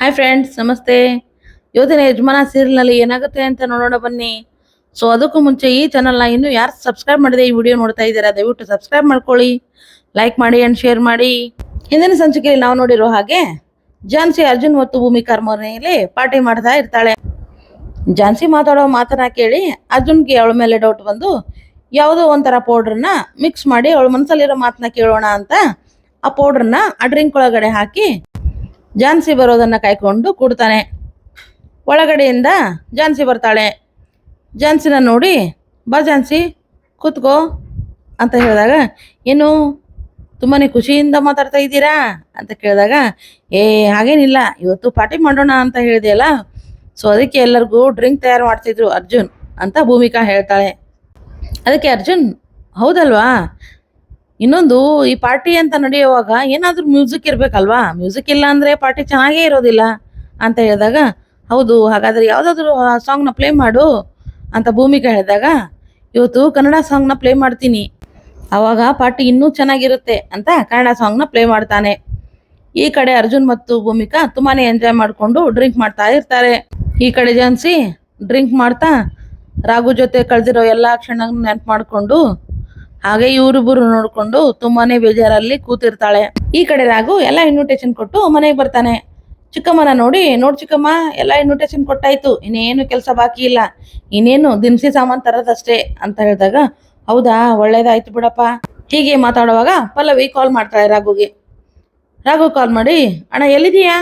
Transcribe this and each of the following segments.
Hi friends ನಮಸ್ತೆ. ಯೋಧನ ಯಜಮಾನ ಸೀರಿಯಲ್ನಲ್ಲಿ ಏನಾಗುತ್ತೆ ಅಂತ ನೋಡೋಣ ಬನ್ನಿ. ಸೊ ಅದಕ್ಕೂ ಮುಂಚೆ ಈ ಚಾನಲ್ನ ಇನ್ನೂ ಯಾರು ಸಬ್ಸ್ಕ್ರೈಬ್ ಮಾಡಿದೆ ಈ ವಿಡಿಯೋ ನೋಡ್ತಾ ಇದ್ದೀರಾ, ದಯವಿಟ್ಟು ಸಬ್ಸ್ಕ್ರೈಬ್ ಮಾಡ್ಕೊಳ್ಳಿ ಲೈಕ್ ಮಾಡಿ ಆ್ಯಂಡ್ ಶೇರ್ ಮಾಡಿ. ಹಿಂದಿನ ಸಂಚಿಕೆಯಲ್ಲಿ ನಾವು ನೋಡಿರೋ ಹಾಗೆ, ಝಾನ್ಸಿ ಅರ್ಜುನ್ ಮತ್ತು ಭೂಮಿಕಾರ್ ಮನೆಯಲ್ಲಿ ಪಾರ್ಟಿ ಮಾಡ್ತಾ ಇರ್ತಾಳೆ. ಝಾನ್ಸಿ ಮಾತಾಡೋ ಮಾತನ್ನ ಕೇಳಿ ಅರ್ಜುನ್ಗೆ ಅವಳ ಮೇಲೆ ಡೌಟ್ ಬಂದು, ಯಾವುದೋ ಒಂಥರ ಪೌಡ್ರನ್ನ ಮಿಕ್ಸ್ ಮಾಡಿ ಅವಳ ಮನಸ್ಸಲ್ಲಿರೋ ಮಾತನ್ನ ಕೇಳೋಣ ಅಂತ ಆ ಪೌಡ್ರನ್ನ ಆ ಡ್ರಿಂಕ್ ಒಳಗಡೆ ಹಾಕಿ ಝಾನ್ಸಿ ಬರೋದನ್ನ ಕಾಯ್ಕೊಂಡು ಕೂಡ್ತಾನೆ. ಒಳಗಡೆಯಿಂದ ಝಾನ್ಸಿ ಬರ್ತಾಳೆ. ಝಾನ್ಸಿನ ನೋಡಿ, ಬಾ ಝಾನ್ಸಿ ಕೂತ್ಕೋ ಅಂತ ಹೇಳಿದಾಗ, ಏನು ತುಂಬಾ ಖುಷಿಯಿಂದ ಮಾತಾಡ್ತಾ ಇದ್ದೀರಾ ಅಂತ ಕೇಳಿದಾಗ, ಏ, ಹಾಗೇನಿಲ್ಲ, ಇವತ್ತು ಪಾರ್ಟಿ ಮಾಡೋಣ ಅಂತ ಹೇಳಿದೆಯಲ್ಲ, ಸೊ ಅದಕ್ಕೆ ಎಲ್ಲರಿಗೂ ಡ್ರಿಂಕ್ ತಯಾರು ಮಾಡ್ತಿದ್ರು ಅರ್ಜುನ್ ಅಂತ ಭೂಮಿಕಾ ಹೇಳ್ತಾಳೆ. ಅದಕ್ಕೆ ಅರ್ಜುನ್, ಹೌದಲ್ವಾ? ಇನ್ನೊಂದು, ಈ ಪಾರ್ಟಿ ಅಂತ ನಡೆಯುವಾಗ ಏನಾದರೂ ಮ್ಯೂಸಿಕ್ ಇರಬೇಕಲ್ವಾ? ಮ್ಯೂಸಿಕ್ ಇಲ್ಲ ಅಂದರೆ ಪಾರ್ಟಿ ಚೆನ್ನಾಗೇ ಇರೋದಿಲ್ಲ ಅಂತ ಹೇಳಿದಾಗ, ಹೌದು, ಹಾಗಾದರೆ ಯಾವುದಾದ್ರೂ ಸಾಂಗ್ನ ಪ್ಲೇ ಮಾಡು ಅಂತ ಭೂಮಿಕಾ ಹೇಳಿದಾಗ ಇವತ್ತು ಕನ್ನಡ ಸಾಂಗ್ನ ಪ್ಲೇ ಮಾಡ್ತೀನಿ. ಅವಾಗ ಪಾರ್ಟಿ ಇನ್ನೂ ಚೆನ್ನಾಗಿರುತ್ತೆ ಅಂತ ಕನ್ನಡ ಸಾಂಗ್ನ ಪ್ಲೇ ಮಾಡ್ತಾನೆ. ಈ ಕಡೆ ಅರ್ಜುನ್ ಮತ್ತು ಭೂಮಿಕಾ ತುಂಬಾನೇ ಎಂಜಾಯ್ ಮಾಡಿಕೊಂಡು ಡ್ರಿಂಕ್ ಮಾಡ್ತಾ ಇರ್ತಾರೆ. ಈ ಕಡೆ ಜಾನ್ಸಿ ಡ್ರಿಂಕ್ ಮಾಡ್ತಾ, ರಾಘು ಜೊತೆ ಕಳೆದಿರೋ ಎಲ್ಲ ಕ್ಷಣ ನೆನಪು ಮಾಡಿಕೊಂಡು ಹಾಗೆ ಇವರಿಬ್ಬರು ನೋಡ್ಕೊಂಡು ತುಂಬಾನೇ ಬೇಜಾರಲ್ಲಿ ಕೂತಿರ್ತಾಳೆ. ಈ ಕಡೆ ರಾಘು ಎಲ್ಲ ಇನ್ವಿಟೇಷನ್ ಕೊಟ್ಟು ಮನೆಗೆ ಬರ್ತಾನೆ. ಚಿಕ್ಕಮ್ಮನ ನೋಡಿ, ನೋಡ್ ಚಿಕ್ಕಮ್ಮ, ಎಲ್ಲ ಇನ್ವಿಟೇಷನ್ ಕೊಟ್ಟಾಯ್ತು. ಇನ್ನೇನು ಕೆಲಸ ಬಾಕಿ ಇಲ್ಲ. ಇನ್ನೇನು ದಿನಸಿ ಸಾಮಾನು ತರೋದಷ್ಟೇ, ಅಂತ ಹೇಳಿದಾಗ, ಹೌದಾ, ಒಳ್ಳೇದಾಯ್ತು ಬಿಡಪ್ಪ. ಹೀಗೆ ಮಾತಾಡುವಾಗ ಪಲ್ಲವಿ ಕಾಲ್ ಮಾಡ್ತಾಳೆ ರಾಘುಗೆ. ರಾಘು ಕಾಲ್ ಮಾಡಿ, ಅಣ್ಣ ಎಲ್ಲಿದೀಯಾ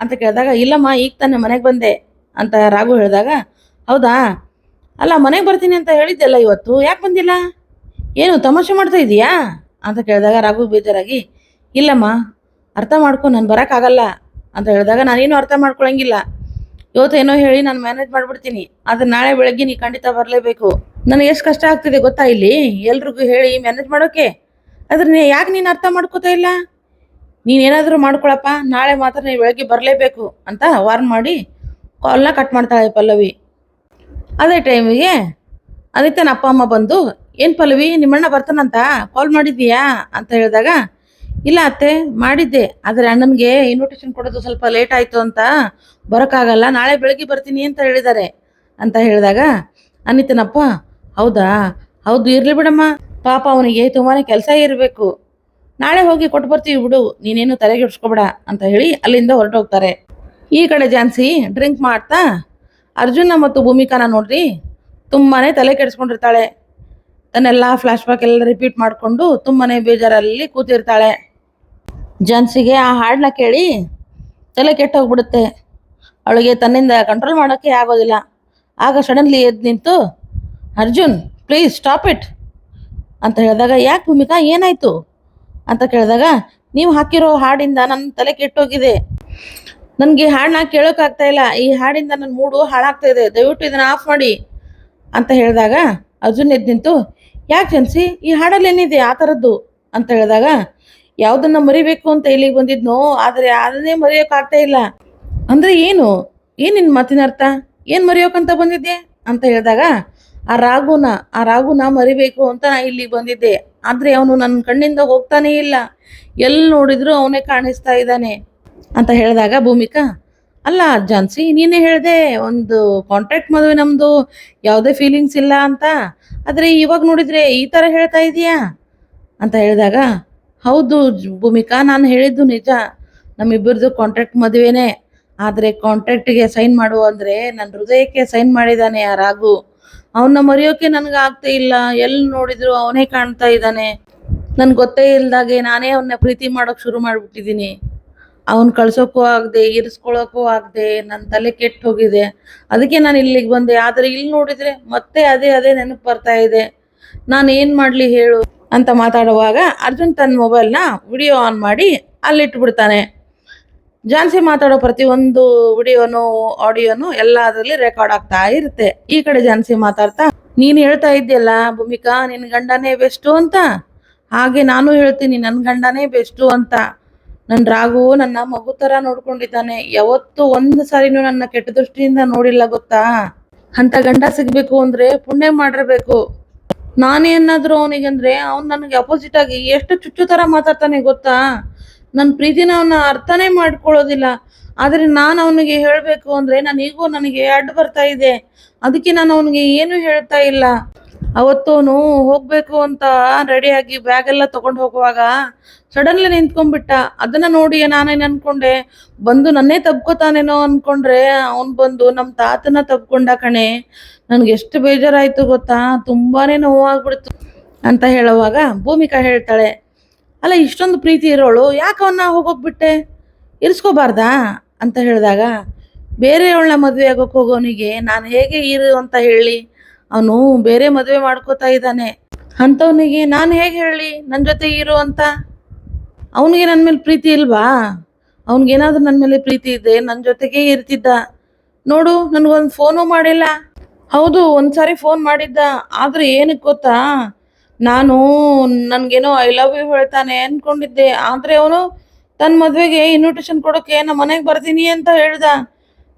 ಅಂತ ಕೇಳಿದಾಗ, ಇಲ್ಲಮ್ಮ, ಈಗ ತಾನೆ ಮನೆಗೆ ಬಂದೆ, ಅಂತ ರಾಘು ಹೇಳಿದಾಗ, ಹೌದಾ? ಅಲ್ಲ, ಮನೆಗೆ ಬರ್ತೀನಿ ಅಂತ ಹೇಳಿದ್ದೆಲ್ಲ ಇವತ್ತು. ಯಾಕೆ ಬಂದಿಲ್ಲ? ಏನು ತಮಾಷೆ ಮಾಡ್ತಾ ಇದೀಯಾ? ಅಂತ ಕೇಳಿದಾಗ ರಾಘು ಬೇಜಾರಾಗಿ, ಇಲ್ಲಮ್ಮ, ಅರ್ಥ ಮಾಡ್ಕೊ, ನಾನು ಬರೋಕ್ಕಾಗಲ್ಲ ಅಂತ ಹೇಳಿದಾಗ ನಾನೇನು ಅರ್ಥ ಮಾಡ್ಕೊಳಂಗಿಲ್ಲ. ಇವತ್ತು ಏನೋ ಹೇಳಿ ನಾನು ಮ್ಯಾನೇಜ್ ಮಾಡ್ಬಿಡ್ತೀನಿ. ಆದರೆ ನಾಳೆ ಬೆಳಗ್ಗೆ ನೀ ಖಂಡಿತ ಬರಲೇಬೇಕು. ನನಗೆ ಎಷ್ಟು ಕಷ್ಟ ಆಗ್ತಿದೆ ಗೊತ್ತಾ ಇಲ್ಲಿ? ಎಲ್ರಿಗೂ ಹೇಳಿ ಮ್ಯಾನೇಜ್ ಮಾಡೋಕೆ. ಅದ್ರ ಯಾಕೆ ನೀನು ಅರ್ಥ ಮಾಡ್ಕೋತಾ ಇಲ್ಲ? ನೀನೇನಾದರೂ ಮಾಡ್ಕೊಳಪ್ಪ, ನಾಳೆ ಮಾತ್ರ ನೀವು ಬೆಳಗ್ಗೆ ಬರಲೇಬೇಕು ಅಂತ ವಾರ್ನ್ ಮಾಡಿ ಕಾಲ್ನ ಕಟ್ ಮಾಡ್ತಾಳೆ ಪಲ್ಲವಿ. ಅದೇ ಟೈಮಿಗೆ ಅನಿತನ ಅಪ್ಪ ಅಮ್ಮ ಬಂದು ಏನು ಪಲ್ಲವಿ ನಿಮ್ಮಣ್ಣ ಬರ್ತಾನಂತ? ಕಾಲ್ ಮಾಡಿದ್ದೀಯಾ? ಅಂತ ಹೇಳಿದಾಗ, ಇಲ್ಲ ಅತ್ತೆ, ಮಾಡಿದ್ದೆ. ಆದರೆ ಅಣ್ಣನಿಗೆ ಇನ್ವಿಟೇಷನ್ ಕೊಡೋದು ಸ್ವಲ್ಪ ಲೇಟ್ ಆಯಿತು ಅಂತ ಬರೋಕ್ಕಾಗಲ್ಲ, ನಾಳೆ ಬೆಳಗ್ಗೆ ಬರ್ತೀನಿ ಅಂತ ಹೇಳಿದ್ದಾರೆ ಅಂತ ಹೇಳಿದಾಗ, ಅನಿತನಪ್ಪ, ಹೌದಾ? ಹೌದು, ಇರಲಿ ಬಿಡಮ್ಮ. ಪಾಪ ಅವನಿಗೆ ತುಂಬಾ ಕೆಲಸ ಇರಬೇಕು. ನಾಳೆ ಹೋಗಿ ಕೊಟ್ಟು ಬರ್ತೀವಿ ಬಿಡು, ನೀನೇನು ತಲೆಗೆ ಇಡ್ಸ್ಕೊಬೇಡ ಅಂತ ಹೇಳಿ ಅಲ್ಲಿಂದ ಹೊರಟೋಗ್ತಾರೆ. ಈ ಕಡೆ ಜಾನ್ಸಿ ಡ್ರಿಂಕ್ ಮಾಡ್ತಾ, ಅರ್ಜುನ ಮತ್ತು ಭೂಮಿಕಾನ ನೋಡ್ರಿ ತುಂಬಾ ತಲೆ ಕೆಡಿಸ್ಕೊಂಡಿರ್ತಾಳೆ. ತನ್ನೆಲ್ಲ ಫ್ಲಾಶ್ ಬ್ಯಾಕ್ ಎಲ್ಲ ರಿಪೀಟ್ ಮಾಡಿಕೊಂಡು ತುಂಬಾನೇ ಬೇಜಾರಲ್ಲಿ ಕೂತಿರ್ತಾಳೆ. ಜನ್ಸಿಗೆ ಆ ಹಾಡನ್ನ ಕೇಳಿ ತಲೆ ಕೆಟ್ಟೋಗ್ಬಿಡುತ್ತೆ ಅವಳಿಗೆ ತನ್ನಿಂದ ಕಂಟ್ರೋಲ್ ಮಾಡೋಕ್ಕೆ ಆಗೋದಿಲ್ಲ. ಆಗ ಸಡನ್ಲಿ ಎದ್ದು ನಿಂತು, ಅರ್ಜುನ್ ಪ್ಲೀಸ್ ಸ್ಟಾಪ್ ಇಟ್ ಅಂತ ಹೇಳಿದಾಗ, ಯಾಕೆ ಭೂಮಿಕಾ, ಏನಾಯ್ತು? ಅಂತ ಕೇಳಿದಾಗ, ನೀವು ಹಾಕಿರೋ ಹಾಡಿಂದ ನನ್ನ ತಲೆ ಕೆಟ್ಟೋಗಿದೆ ನನಗೆ ಹಾಡನ್ನ ಕೇಳೋಕ್ಕಾಗ್ತಾ ಇಲ್ಲ. ಈ ಹಾಡಿಂದ ನನ್ನ ಮೂಡು ಹಾಳಾಗ್ತಾ ಇದೆ. ದಯವಿಟ್ಟು ಇದನ್ನ ಆಫ್ ಮಾಡಿ. ಅಂತ ಹೇಳಿದಾಗ, ಅರ್ಜುನ್ ಎದ್ದು ನಿಂತು ಯಾಕೆ ಜನ್ಸಿ? ಈ ಹಾಡಲ್ಲಿ ಏನಿದೆ ಆ ಥರದ್ದು ಅಂತ ಹೇಳಿದಾಗ, ಯಾವುದನ್ನ ಮರಿಬೇಕು ಅಂತ ಇಲ್ಲಿಗೆ ಬಂದಿದ್ನೋ, ಆದರೆ ಅದನ್ನೇ ಮರೆಯೋಕ್ಕಾಗ್ತಾ ಇಲ್ಲ. ಅಂದರೆ ಏನು? ಏನು ನಿನ್ನ ಮಾತಿನ ಅರ್ಥ? ಏನು ಮರೆಯೋಕಂತ ಬಂದಿದ್ದೆ ಅಂತ ಹೇಳಿದಾಗ, ಆ ರಾಗುನ ಆ ರಾಗುನ ಮರಿಬೇಕು ಅಂತ ನಾ ಇಲ್ಲಿಗೆ ಬಂದಿದ್ದೆ. ಆದರೆ ಅವನು ನನ್ನ ಕಣ್ಣಿಂದ ಹೋಗ್ತಾನೇ ಇಲ್ಲ. ಎಲ್ಲಿ ನೋಡಿದ್ರು ಅವನೇ ಕಾಣಿಸ್ತಾ ಇದ್ದಾನೆ ಅಂತ ಹೇಳಿದಾಗ ಭೂಮಿಕಾ ಅಲ್ಲ, ಜಾನ್ಸಿ, ನೀನೇ ಹೇಳಿದೆ ಒಂದು ಕಾಂಟ್ರಾಕ್ಟ್ ಮದುವೆ ನಮ್ದು ಯಾವುದೇ ಫೀಲಿಂಗ್ಸ್ ಇಲ್ಲ ಅಂತ. ಆದ್ರೆ ಇವಾಗ ನೋಡಿದ್ರೆ ಈ ತರ ಹೇಳ್ತಾ ಇದೀಯಾ? ಅಂತ ಹೇಳಿದಾಗ, ಹೌದು ಭೂಮಿಕಾ, ನಾನು ಹೇಳಿದ್ದು ನಿಜ. ನಮ್ಮಿಬ್ಬರದು ಕಾಂಟ್ರಾಕ್ಟ್ ಮದುವೆನೇ. ಆದರೆ ಕಾಂಟ್ರಾಕ್ಟ್ಗೆ ಸೈನ್ ಮಾಡು ಅಂದರೆ ನನ್ನ ಹೃದಯಕ್ಕೆ ಸೈನ್ ಮಾಡಿದ್ದಾನೆ ಆ ರಾಘು. ಅವನ್ನ ಮರೆಯೋಕೆ ನನಗೆ ಆಗ್ತಾ ಇಲ್ಲ. ಎಲ್ಲಿ ನೋಡಿದ್ರು ಅವನೇ ಕಾಣ್ತಾ ಇದ್ದಾನೆ. ನನ್ಗೆ ಗೊತ್ತೇ ಇಲ್ದಾಗೆ ನಾನೇ ಅವನ್ನ ಪ್ರೀತಿ ಮಾಡೋಕೆ ಶುರು ಮಾಡಿಬಿಟ್ಟಿದ್ದೀನಿ ಅವನ್ ಕಳ್ಸೋಕ್ಕೂ ಆಗದೆ ಇರಿಸ್ಕೊಳ್ಳೋಕ್ಕೂ ಆಗದೆ ನನ್ನ ತಲೆ ಕೆಟ್ಟು ಹೋಗಿದೆ. ಅದಕ್ಕೆ ನಾನು ಇಲ್ಲಿಗೆ ಬಂದೆ. ಆದರೆ ಇಲ್ಲಿ ನೋಡಿದ್ರೆ ಮತ್ತೆ ಅದೇ ಅದೇ ನೆನಪು ಬರ್ತಾ ಇದೆ. ನಾನು ಏನು ಮಾಡಲಿ ಹೇಳು? ಅಂತ ಮಾತಾಡುವಾಗ ಅರ್ಜುನ್ ತನ್ನ ಮೊಬೈಲ್ನ ವಿಡಿಯೋ ಆನ್ ಮಾಡಿ ಅಲ್ಲಿಟ್ಬಿಡ್ತಾನೆ. ಜಾನ್ಸಿ ಮಾತಾಡೋ ಪ್ರತಿಯೊಂದು ವಿಡಿಯೋನು, ಆಡಿಯೋನು ಎಲ್ಲ ಅದರಲ್ಲಿ ರೆಕಾರ್ಡ್ ಆಗ್ತಾ ಇರುತ್ತೆ. ಈ ಕಡೆ ಜಾನ್ಸಿ ಮಾತಾಡ್ತಾ, ನೀನು ಹೇಳ್ತಾ ಇದ್ಯಲ್ಲ ಭೂಮಿಕಾ ನಿನ್ನ ಗಂಡನೇ ಬೆಸ್ಟು ಅಂತ? ಹಾಗೆ ನಾನು ಹೇಳ್ತೀನಿ ನನ್ನ ಗಂಡನೇ ಬೆಸ್ಟು ಅಂತ. ನನ್ನ ರಾಘು ನನ್ನ ಮಗು ತರ ನೋಡ್ಕೊಂಡಿದ್ದಾನೆ. ಯಾವತ್ತೂ ಒಂದು ಸಾರಿನೂ ನನ್ನ ಕೆಟ್ಟ ದೃಷ್ಟಿಯಿಂದ ನೋಡಿಲ್ಲ, ಗೊತ್ತಾ? ಅಂತ ಗಂಡ ಸಿಗ್ಬೇಕು ಅಂದ್ರೆ ಪುಣ್ಯ ಮಾಡಿರ್ಬೇಕು. ಅವನಿಗೆ ಅಂದ್ರೆ ಅವ್ನು ನನಗೆ ಅಪೋಸಿಟ್ ಆಗಿ ಎಷ್ಟು ಚುಚ್ಚು ತರ ಮಾತಾಡ್ತಾನೆ, ಗೊತ್ತಾ? ನನ್ನ ಪ್ರೀತಿನ ಅವನ ಅರ್ಥನೇ ಮಾಡ್ಕೊಳ್ಳೋದಿಲ್ಲ. ಆದ್ರೆ ನಾನು ಅವನಿಗೆ ಹೇಳಬೇಕು ನನ್ ನನಗೂ ನನಗೆ ಅಡ್ಡು ಬರ್ತಾ ಇದೆ. ಅದಕ್ಕೆ ನಾನು ಅವನಿಗೆ ಏನು ಹೇಳ್ತಾ ಇಲ್ಲ. ಅವತ್ತವನು ಹೋಗ್ಬೇಕು ಅಂತ ರೆಡಿಯಾಗಿ ಬ್ಯಾಗ್ ಎಲ್ಲ ತಗೊಂಡು ಹೋಗುವಾಗ ಸಡನ್ಲಿ ನಿಂತ್ಕೊಂಡ್ಬಿಟ್ಟ. ಅದನ್ನ ನೋಡಿ ನಾನೇನು ಅನ್ಕೊಂಡೆ ಬಂದು ನನ್ನೇ ತಬ್ಕೋತಾನೇನೋ ಅನ್ಕೊಂಡ್ರೆ ಅವನ್ ಬಂದು ನಮ್ಮ ತಾತನ ತಬ್ಕೊಂಡ ಕಣೆ. ನನ್ಗೆ ಎಷ್ಟು ಬೇಜಾರಾಯಿತು ಗೊತ್ತಾ? ತುಂಬಾನೇ ನೋವಾಗ್ಬಿಡ್ತು ಅಂತ ಹೇಳುವಾಗ ಭೂಮಿಕಾ ಹೇಳ್ತಾಳೆ, ಅಲ್ಲ, ಇಷ್ಟೊಂದು ಪ್ರೀತಿ ಇರೋಳು, ಯಾಕೆ ಅವನ್ನ ಹೋಗೋಗ್ಬಿಟ್ಟೆ? ಇರಿಸ್ಕೋಬಾರ್ದಾ? ಅಂತ ಹೇಳಿದಾಗ, ಬೇರೆಯವಳನ್ನ ಮದುವೆ ಆಗೋಕೆ ಹೋಗೋನಿಗೆ ನಾನು ಹೇಗೆ ಇರು ಅಂತ ಹೇಳಿ. ಅವನು ಬೇರೆ ಮದುವೆ ಮಾಡ್ಕೋತಾ ಇದ್ದಾನೆ. ಅಂಥವನಿಗೆ ನಾನು ಹೇಗೆ ಹೇಳಿ ನನ್ನ ಜೊತೆ ಇರು ಅಂತ. ಅವನಿಗೆ ನನ್ನ ಮೇಲೆ ಪ್ರೀತಿ ಇಲ್ವಾ? ಅವನಿಗೇನಾದ್ರೂ ನನ್ನ ಮೇಲೆ ಪ್ರೀತಿ ಇದೆ ನನ್ನ ಜೊತೆಗೆ ಇರ್ತಿದ್ದ. ನೋಡು, ನನಗೊಂದು ಫೋನು ಮಾಡಿಲ್ಲ. ಹೌದು, ಒಂದ್ಸಾರಿ ಫೋನ್ ಮಾಡಿದ್ದ. ಆದರೆ ಏನಕ್ಕೆ ಗೊತ್ತಾ? ನಾನು ನನಗೇನೋ ಐ ಲವ್ ಯು ಹೇಳ್ತಾನೆ ಅನ್ಕೊಂಡಿದ್ದೆ. ಆದರೆ ಅವನು ತನ್ನ ಮದುವೆಗೆ ಇನ್ವಿಟೇಷನ್ ಕೊಡೋಕ್ಕೆ ನಮ್ಮ ಮನೆಗೆ ಬರ್ತೀನಿ ಅಂತ ಹೇಳ್ದ.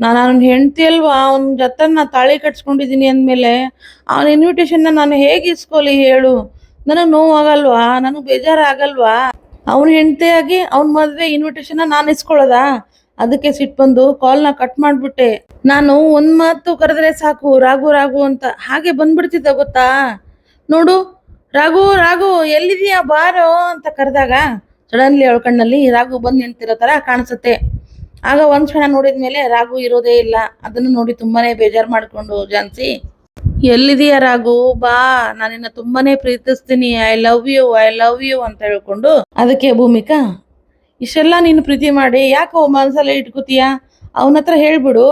ನಾನು ಅವನ ಹೆಂಡತಿ ಅಲ್ವಾ? ಅವನ ಜೊತೆ ನಾ ತಾಳಿ ಕಟ್ಸ್ಕೊಂಡಿದ್ದೀನಿ ಅಂದಮೇಲೆ ಅವನ ಇನ್ವಿಟೇಷನ್ನ ನಾನು ಹೇಗೆ ಇಸ್ಕೊಲಿ ಹೇಳು? ನನಗೆ ನೋವಾಗಲ್ವಾ? ನನಗೆ ಬೇಜಾರಾಗಲ್ವಾ? ಅವನ ಹೆಂಡತಿಯಾಗಿ ಅವನ ಮದುವೆ ಇನ್ವಿಟೇಷನ್ನ ನಾನು ಇಸ್ಕೊಳ್ಳೋದಾ? ಅದಕ್ಕೆ ಸಿಟ್ಟು ಬಂದು ಕಾಲ್ನ ಕಟ್ ಮಾಡಿಬಿಟ್ಟೆ. ನಾನು ಒಂದ್ ಮಾತು ಕರೆದ್ರೆ ಸಾಕು, ರಾಘು ರಾಘು ಅಂತ. ಹಾಗೆ ಬಂದ್ಬಿಡ್ತಿದ್ದ ಗೊತ್ತಾ? ನೋಡು, ರಾಘು ರಾಘು, ಎಲ್ಲಿದೀಯಾ? ಬಾರೋ ಅಂತ ಕರೆದಾಗ, ಸಡನ್ಲಿ ಅವಳ ಕಣ್ಣಲ್ಲಿ ರಾಘು ಬಂದು ನಿಂತಿರೋ ತರ ಕಾಣಿಸುತ್ತೆ. ಆಗ ಒಂದ್ ಕ್ಷಣ ನೋಡಿದ ಮೇಲೆ ರಾಘು ಇರೋದೇ ಇಲ್ಲ. ಅದನ್ನು ನೋಡಿ ತುಂಬಾನೇ ಬೇಜಾರ್ ಮಾಡ್ಕೊಂಡು ಜಾನ್ಸಿ. ಎಲ್ಲಿದೀಯ ರಾಘು? ಬಾ, ನಾನಿನ್ನ ತುಂಬಾನೇ ಪ್ರೀತಿಸ್ತೀನಿ. I love you I love you ಅಂತ ಹೇಳ್ಕೊಂಡು ಅದಕ್ಕೆ ಭೂಮಿಕಾ, ಇಷ್ಟೆಲ್ಲ ನೀನು ಪ್ರೀತಿ ಮಾಡಿ ಯಾಕೆ ಮನಸಲ್ಲೇ ಇಟ್ಕೋತೀಯ? ಅವನ ಹತ್ರ ಹೇಳ್ಬಿಡು.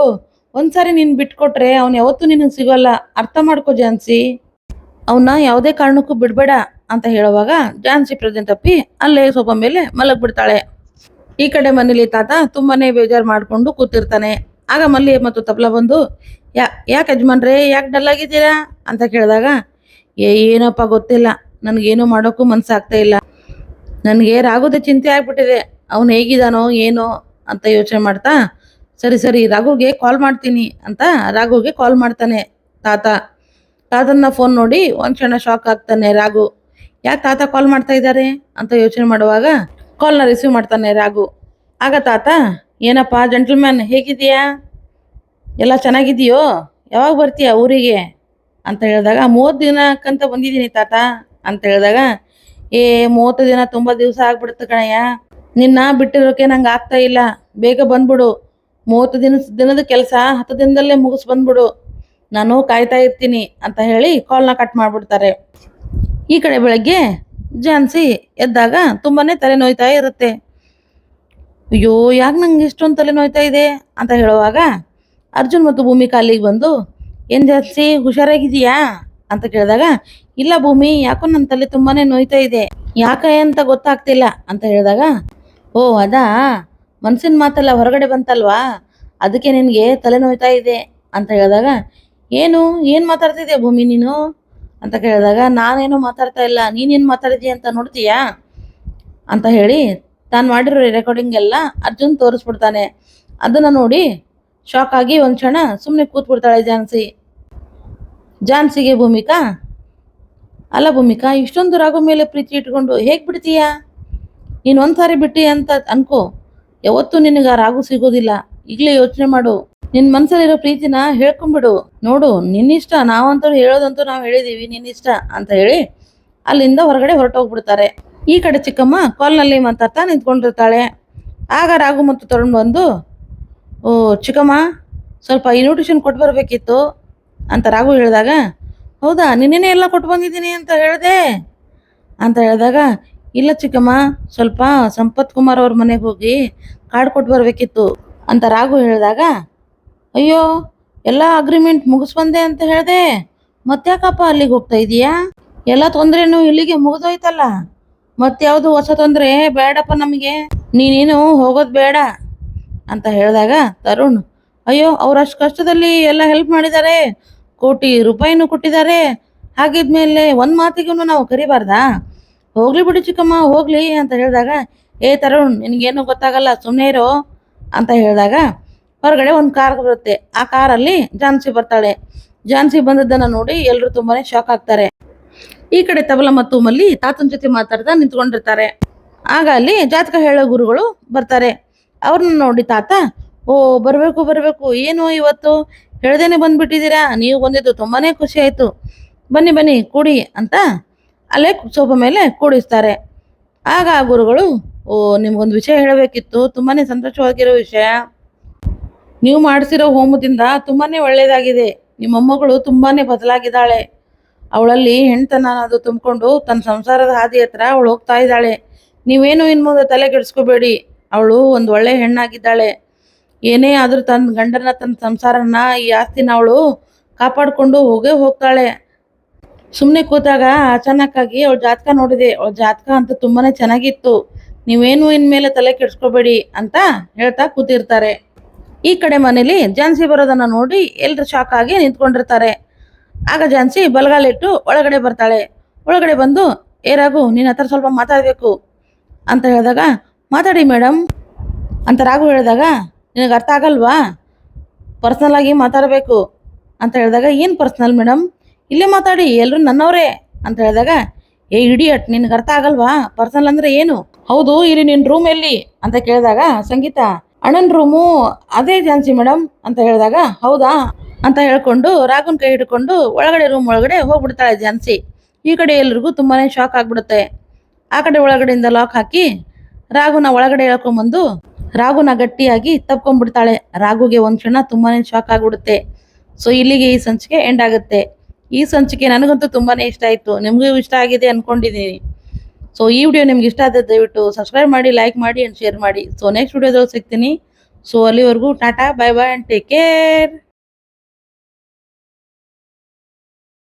ಒಂದ್ಸಾರಿ ನೀನು ಬಿಟ್ಕೊಟ್ರೆ ಅವ್ನು ಯಾವತ್ತೂ ನಿನಗೆ ಸಿಗೋಲ್ಲ. ಅರ್ಥ ಮಾಡ್ಕೋ ಜಾನ್ಸಿ. ಅವನ್ನ ಯಾವುದೇ ಕಾರಣಕ್ಕೂ ಬಿಡಬೇಡ ಅಂತ ಹೇಳುವಾಗ ಜಾನ್ಸಿ ಪ್ರೆಸೆಂಟ್ ತಪ್ಪಿ ಅಲ್ಲೇ ಸೋಫಾ ಮೇಲೆ ಮಲಗ್ಬಿಡ್ತಾಳೆ. ಈ ಕಡೆ ಮನೇಲಿ ತಾತ ತುಂಬಾನೇ ಬೇಜಾರು ಮಾಡ್ಕೊಂಡು ಕೂತಿರ್ತಾನೆ. ಆಗ ಮಲ್ಲಿ ಮತ್ತು ತಪ್ಲ ಬಂದು, ಯಾ, ಯಾಕೆ ಯಜಮಾನ್ರೆ, ಯಾಕೆ ಡಲ್ ಆಗಿದ್ದೀರಾ? ಅಂತ ಕೇಳಿದಾಗ ಏನಪ್ಪ ಗೊತ್ತಿಲ್ಲ. ನನಗೇನು ಮಾಡೋಕ್ಕೂ ಮನ್ಸಾಗ್ತಾ ಇಲ್ಲ. ನನಗೆ ರಾಘುದ ಚಿಂತೆ ಆಗ್ಬಿಟ್ಟಿದೆ. ಅವನು ಹೇಗಿದಾನೋ, ಏನೋ ಅಂತ ಯೋಚನೆ ಮಾಡ್ತಾ, ಸರಿ ಸರಿ ರಾಘುಗೆ ಕಾಲ್ ಮಾಡ್ತೀನಿ ಅಂತ ರಾಘುಗೆ ಕಾಲ್ ಮಾಡ್ತಾನೆ ತಾತ. ತಾತನ್ನ ಫೋನ್ ನೋಡಿ ಒಂದ್ ಕ್ಷಣ ಶಾಕ್ ಆಗ್ತಾನೆ ರಾಘು ಯಾಕೆ ತಾತ ಕಾಲ್ ಮಾಡ್ತಾ ಇದ್ದಾರೆ? ಅಂತ ಯೋಚನೆ ಮಾಡುವಾಗ ಕಾಲ್ನ ರಿಸೀವ್ ಮಾಡ್ತಾನೆ ರಾಘು. ಆಗ ತಾತ, ಏನಪ್ಪ ಜೆಂಟಲ್ಮ್ಯಾನ್ ಹೇಗಿದೆಯಾ ಎಲ್ಲ ಚೆನ್ನಾಗಿದೆಯೋ ಯಾವಾಗ ಬರ್ತೀಯ ಊರಿಗೆ? ಅಂತ ಹೇಳಿದಾಗ, ಮೂವತ್ತು ದಿನಕ್ಕಂತ ಬಂದಿದ್ದೀನಿ ತಾತ. ಅಂತ ಹೇಳಿದಾಗ, ಏ, ಮೂವತ್ತು ದಿನ ತುಂಬ ದಿವಸ ಆಗ್ಬಿಡುತ್ತೆ ಕಣಯ್ಯ. ನಿನ್ನ ಬಿಟ್ಟಿರೋಕೆ ನಂಗೆ ಆಗ್ತಾ ಇಲ್ಲ. ಬೇಗ ಬಂದ್ಬಿಡು. ಮೂವತ್ತು ದಿನ, ದಿನದ ಕೆಲಸ ಹತ್ತು ದಿನದಲ್ಲೇ ಮುಗಿಸ್ ಬಂದ್ಬಿಡು. ನಾನು ಕಾಯ್ತಾ ಇರ್ತೀನಿ ಅಂತ ಹೇಳಿ ಕಾಲ್ನ ಕಟ್ ಮಾಡಿಬಿಡ್ತಾರೆ. ಈ ಕಡೆ ಬೆಳಗ್ಗೆ ಜಾನ್ಸಿ ಎದ್ದಾಗ ತುಂಬಾನೇ ತಲೆ ನೋಯ್ತಾ ಇರುತ್ತೆ. ಅಯ್ಯೋ, ಯಾಕೆ ನಂಗೆ ಇಷ್ಟೊಂದು ತಲೆ ನೋಯ್ತಾ ಇದೆ ಅಂತ ಹೇಳುವಾಗ ಅರ್ಜುನ್ ಮತ್ತು ಭೂಮಿ ಕಾಲಿಗೆ ಬಂದು, ಏನು ಜಾನ್ಸಿ ಹುಷಾರಾಗಿದೀಯಾ ಅಂತ ಕೇಳಿದಾಗ, ಇಲ್ಲ ಭೂಮಿ, ಯಾಕೋ ನನ್ನ ತಲೆ ತುಂಬಾ ನೋಯ್ತಾ ಇದೆ. ಯಾಕೆ ಅಂತ ಗೊತ್ತಾಗ್ತಿಲ್ಲ. ಅಂತ ಹೇಳಿದಾಗ, ಓ, ಅದಾ? ಮನ್ಸಿನ ಮಾತೆಲ್ಲ ಹೊರಗಡೆ ಬಂತಲ್ವಾ? ಅದಕ್ಕೆ ನಿನಗೆ ತಲೆ ನೋಯ್ತಾ ಇದೆ. ಅಂತ ಹೇಳಿದಾಗ, ಏನು? ಏನು ಮಾತಾಡ್ತಿದ್ಯಾ ಭೂಮಿ ನೀನು? ಅಂತ ಕೇಳಿದಾಗ, ನಾನೇನು ಮಾತಾಡ್ತಾ ಇಲ್ಲ, ನೀನೇನು ಮಾತಾಡಿದ್ಯಾ ಅಂತ ನೋಡ್ತೀಯಾ? ಅಂತ ಹೇಳಿ, ತಾನು ಮಾಡಿರೋ ರೆಕಾರ್ಡಿಂಗ್ ಎಲ್ಲ ಅರ್ಜುನ್ ತೋರಿಸ್ಬಿಡ್ತಾನೆ. ಅದನ್ನು ನೋಡಿ ಶಾಕ್ ಆಗಿ ಒಂದು ಕ್ಷಣ ಸುಮ್ಮನೆ ಕೂತ್ಬಿಡ್ತಾಳೆ ಜಾನ್ಸಿ ಜಾನ್ಸಿಗೆ ಭೂಮಿಕಾ? ಅಲ್ಲ ಭೂಮಿಕಾ, ಇಷ್ಟೊಂದು ರಾಗು ಮೇಲೆ ಪ್ರೀತಿ ಇಟ್ಕೊಂಡು ಹೇಗೆ ಬಿಡ್ತೀಯಾ? ನೀನು ಒಂದು ಸಾರಿ ಬಿಟ್ಟಿ ಅಂತ ಅನ್ಕೋ. ಯಾವತ್ತೂ ನಿನಗೆ ಆ ರಾಗು ಸಿಗೋದಿಲ್ಲ. ಈಗಲೇ ಯೋಚನೆ ಮಾಡು. ನಿನ್ನ ಮನಸ್ಸಲ್ಲಿರೋ ಪ್ರೀತಿನ ಹೇಳ್ಕೊಂಬಿಡು. ನೋಡು, ನಿನ್ನಿಷ್ಟ ನಾವಂತೂ ಹೇಳೋದಂತೂ ನಾವು ಹೇಳಿದೀವಿ, ನಿನ್ನಿಷ್ಟ ಅಂತ ಹೇಳಿ ಅಲ್ಲಿಂದ ಹೊರಗಡೆ ಹೊರಟೋಗ್ಬಿಡ್ತಾರೆ. ಈ ಕಡೆ ಚಿಕ್ಕಮ್ಮ ಕಾಲ್ನಲ್ಲಿ ಮಾತಾಡ್ತಾ ನಿಂತ್ಕೊಂಡಿರ್ತಾಳೆ. ಆಗ ರಾಘು ಮತ್ತು ತೊಗೊಂಡು ಬಂದು, ಓ, ಚಿಕ್ಕಮ್ಮ, ಸ್ವಲ್ಪ ಇನ್ವಿಟೇಷನ್ ಕೊಟ್ಟು ಬರಬೇಕಿತ್ತು ಅಂತ ರಾಘು ಹೇಳಿದಾಗ, ಹೌದಾ, ನಿನ್ನೆನೇ ಎಲ್ಲ ಕೊಟ್ಟು ಬಂದಿದ್ದೀನಿ ಅಂತ ಹೇಳಿದೆ ಅಂತ ಹೇಳಿದಾಗ, ಇಲ್ಲ ಚಿಕ್ಕಮ್ಮ, ಸ್ವಲ್ಪ ಸಂಪತ್ ಕುಮಾರ್ ಅವ್ರ ಮನೆಗೆ ಹೋಗಿ ಕಾರ್ಡ್ ಕೊಟ್ಟು ಬರಬೇಕಿತ್ತು ಅಂತ ರಾಘು ಹೇಳಿದಾಗ ಅಯ್ಯೋ, ಎಲ್ಲ ಅಗ್ರಿಮೆಂಟ್ ಮುಗಿಸ್ಬಂದೆ ಅಂತ ಹೇಳಿದೆ. ಮತ್ತ್ಯಾಕಪ್ಪ ಅಲ್ಲಿಗೆ ಹೋಗ್ತಾ ಇದೀಯಾ? ಎಲ್ಲ ತೊಂದ್ರೆನು ಇಲ್ಲಿಗೆ ಮುಗಿದೋಯ್ತಲ್ಲ. ಮತ್ಯಾವುದು ಹೊಸ ತೊಂದರೆ ಬೇಡಪ್ಪ ನಮಗೆ. ನೀನೇನು ಹೋಗೋದು ಬೇಡ ಅಂತ ಹೇಳಿದಾಗ ತರುಣ್, ಅಯ್ಯೋ, ಅವ್ರು ಅಷ್ಟು ಕಷ್ಟದಲ್ಲಿ ಎಲ್ಲ ಹೆಲ್ಪ್ ಮಾಡಿದ್ದಾರೆ ಕೋಟಿ ರೂಪಾಯಿನೂ ಕೊಟ್ಟಿದ್ದಾರೆ ಹಾಗಿದ್ಮೇಲೆ ಒಂದು ಮಾತಿಗೂ ನಾವು ಕರಿಬಾರ್ದಾ? ಹೋಗ್ಲಿ ಬಿಡಿ ಚಿಕ್ಕಮ್ಮ, ಹೋಗ್ಲಿ ಅಂತ ಹೇಳಿದಾಗ, ಏ ತರುಣ್, ನಿನಗೇನು ಗೊತ್ತಾಗಲ್ಲ ಸುಮ್ಮನೆ ಇರೋ ಅಂತ ಹೇಳಿದಾಗ ಹೊರಗಡೆ ಒಂದು ಕಾರ್ ಬರುತ್ತೆ. ಆ ಕಾರಲ್ಲಿ ಜಾನ್ಸಿ ಬರ್ತಾಳೆ. ಜಾನ್ಸಿ ಬಂದದ್ದನ್ನು ನೋಡಿ ಎಲ್ಲರೂ ತುಂಬಾನೇ ಶಾಕ್ ಆಗ್ತಾರೆ. ಈ ಕಡೆ ತಬಲ ಮತ್ತು ಮಲ್ಲಿ ತಾತನ ಜೊತೆ ಮಾತಾಡ್ತಾ ನಿಂತ್ಕೊಂಡಿರ್ತಾರೆ. ಆಗ ಅಲ್ಲಿ ಜಾತಕ ಹೇಳೋ ಗುರುಗಳು ಬರ್ತಾರೆ. ಅವ್ರನ್ನ ನೋಡಿ ತಾತ, ಓ, ಬರಬೇಕು ಬರಬೇಕು. ಏನು ಇವತ್ತು? ಹೇಳ್ದೇನೆ ಬಂದ್ಬಿಟ್ಟಿದ್ದೀರಾ? ನೀವು ಬಂದಿದ್ದು ತುಂಬಾನೇ ಖುಷಿ ಆಯಿತು. ಬನ್ನಿ ಬನ್ನಿ, ಕೂಡಿ ಅಂತ ಅಲ್ಲೇ ಸೋಫಾ ಮೇಲೆ ಕೂಡಿಸ್ತಾರೆ. ಆಗ ಆ ಗುರುಗಳು, ಓ, ನಿಮ್ಗೊಂದು ವಿಷಯ ಹೇಳಬೇಕಿತ್ತು. ತುಂಬಾನೇ ಸಂತೋಷವಾಗಿರೋ ವಿಷಯ. ನೀವು ಮಾಡಿಸಿರೋ ಹೋಮದಿಂದ ತುಂಬಾನೇ ಒಳ್ಳೆಯದಾಗಿದೆ ನಿಮ್ಮ ಮೊಮ್ಮಗಳು ತುಂಬಾನೇ ಬದಲಾಗಿದ್ದಾಳೆ. ಅವಳಲ್ಲಿ ಹೆಣ್ತನ ಅನ್ನೋದು ತುಂಬಿಕೊಂಡು ತನ್ನ ಸಂಸಾರದ ಹಾದಿ ಹತ್ರ ಅವಳು ಹೋಗ್ತಾ ಇದ್ದಾಳೆ. ನೀವೇನು ಇನ್ನು ಮುಂದೆ ತಲೆ ಕೆಡಿಸ್ಕೋಬೇಡಿ. ಅವಳು ಒಂದು ಒಳ್ಳೆ ಹೆಣ್ಣಾಗಿದ್ದಾಳೆ. ಏನೇ ಆದರೂ ತನ್ನ ಗಂಡನ, ತನ್ನ ಸಂಸಾರನ, ಈ ಆಸ್ತಿನ ಅವಳು ಕಾಪಾಡಿಕೊಂಡು ಹೋಗೇ ಹೋಗ್ತಾಳೆ. ಸುಮ್ಮನೆ ಕೂತಾಗ ಅಚಾನಕ್ಕಾಗಿ ಅವಳ ಜಾತಕ ನೋಡಿದೆ. ಅವಳ ಜಾತಕ ಅಂತ ತುಂಬಾನೇ ಚೆನ್ನಾಗಿತ್ತು. ನೀವೇನು ಇನ್ಮೇಲೆ ತಲೆ ಕೆಡಿಸ್ಕೋಬೇಡಿ ಅಂತ ಹೇಳ್ತಾ ಕೂತಿರ್ತಾರೆ. ಈ ಕಡೆ ಮನೇಲಿ ಝಾನ್ಸಿ ಬರೋದನ್ನ ನೋಡಿ ಎಲ್ರು ಶಾಕ್ ಆಗಿ ನಿಂತ್ಕೊಂಡಿರ್ತಾರೆ. ಆಗ ಝಾನ್ಸಿ ಬಲಗಾಲಿಟ್ಟು ಒಳಗಡೆ ಬರ್ತಾಳೆ. ಒಳಗಡೆ ಬಂದು, ಏ ರಾಘು, ನಿನ್ನ ಹತ್ರ ಸ್ವಲ್ಪ ಮಾತಾಡಬೇಕು. ಅಂತ ಹೇಳಿದಾಗ, ಮಾತಾಡಿ ಮೇಡಮ್ ಅಂತ ರಾಘು ಹೇಳಿದಾಗ, ನಿನಗೆ ಅರ್ಥ ಆಗಲ್ವಾ? ಪರ್ಸ್ನಲ್ ಆಗಿ ಮಾತಾಡಬೇಕು. ಅಂತ ಹೇಳಿದಾಗ, ಏನು ಪರ್ಸ್ನಲ್ ಮೇಡಮ್ ಇಲ್ಲೇ ಮಾತಾಡಿ ಎಲ್ಲರೂ ನನ್ನವರೇ. ಅಂತ ಹೇಳಿದಾಗ, ಏ ಇಡಿಯಟ್ ನಿನಗೆ ಅರ್ಥ ಆಗಲ್ವಾ? ಪರ್ಸನಲ್ ಅಂದ್ರೆ ಏನು? ಹೌದು, ಇಲ್ಲಿ ನಿನ್ನ ರೂಮ್ ಎಲ್ಲಿ? ಅಂತ ಕೇಳಿದಾಗ, ಸಂಗೀತ. ಅಣ್ಣನ ರೂಮು ಅದೇ ಝಾನ್ಸಿ ಮೇಡಮ್ ಅಂತ ಹೇಳಿದಾಗ, ಹೌದಾ? ಅಂತ ಹೇಳ್ಕೊಂಡು ರಾಘವನ್ ಕೈ ಹಿಡ್ಕೊಂಡು ಒಳಗಡೆ ರೂಮ್ ಒಳಗಡೆ ಹೋಗ್ಬಿಡ್ತಾಳೆ ಝಾನ್ಸಿ ಈ ಕಡೆ ಎಲ್ರಿಗೂ ತುಂಬಾನೇ ಶಾಕ್ ಆಗ್ಬಿಡುತ್ತೆ. ಆ ಕಡೆ ಒಳಗಡೆಯಿಂದ ಲಾಕ್ ಹಾಕಿ ರಾಘುನ ಒಳಗಡೆ ಹೇಳ್ಕೊಂಬಂದು ರಾಘುನ ಗಟ್ಟಿಯಾಗಿ ತಪ್ಕೊಂಡ್ಬಿಡ್ತಾಳೆ. ರಾಘುಗೆ ಒಂದು ಕ್ಷಣ ತುಂಬಾನೇ ಶಾಕ್ ಆಗ್ಬಿಡುತ್ತೆ. ಸೊ ಇಲ್ಲಿಗೆ ಈ ಸಂಚಿಕೆ ಎಂಡ್ ಆಗುತ್ತೆ. ಈ ಸಂಚಿಕೆ ನನಗಂತೂ ತುಂಬಾನೇ ಇಷ್ಟ ಆಯ್ತು. ನಿಮಗೂ ಇಷ್ಟ ಆಗಿದೆ ಅನ್ಕೊಂಡಿದ್ದೀನಿ ಸೊ ಈ ವಿಡಿಯೋ ನಿಮ್ಗೆ ಇಷ್ಟ ಆದರೆ ದಯವಿಟ್ಟು ಸಬ್ಸ್ಕ್ರೈಬ್ ಮಾಡಿ ಲೈಕ್ ಮಾಡಿ ಅಂಡ್ ಶೇರ್ ಮಾಡಿ. ಸೊ ನೆಕ್ಸ್ಟ್ ವಿಡಿಯೋದಲ್ಲಿ ಸಿಗ್ತೀನಿ. ಸೊ ಅಲ್ಲಿವರೆಗೂ tata bye bye and take care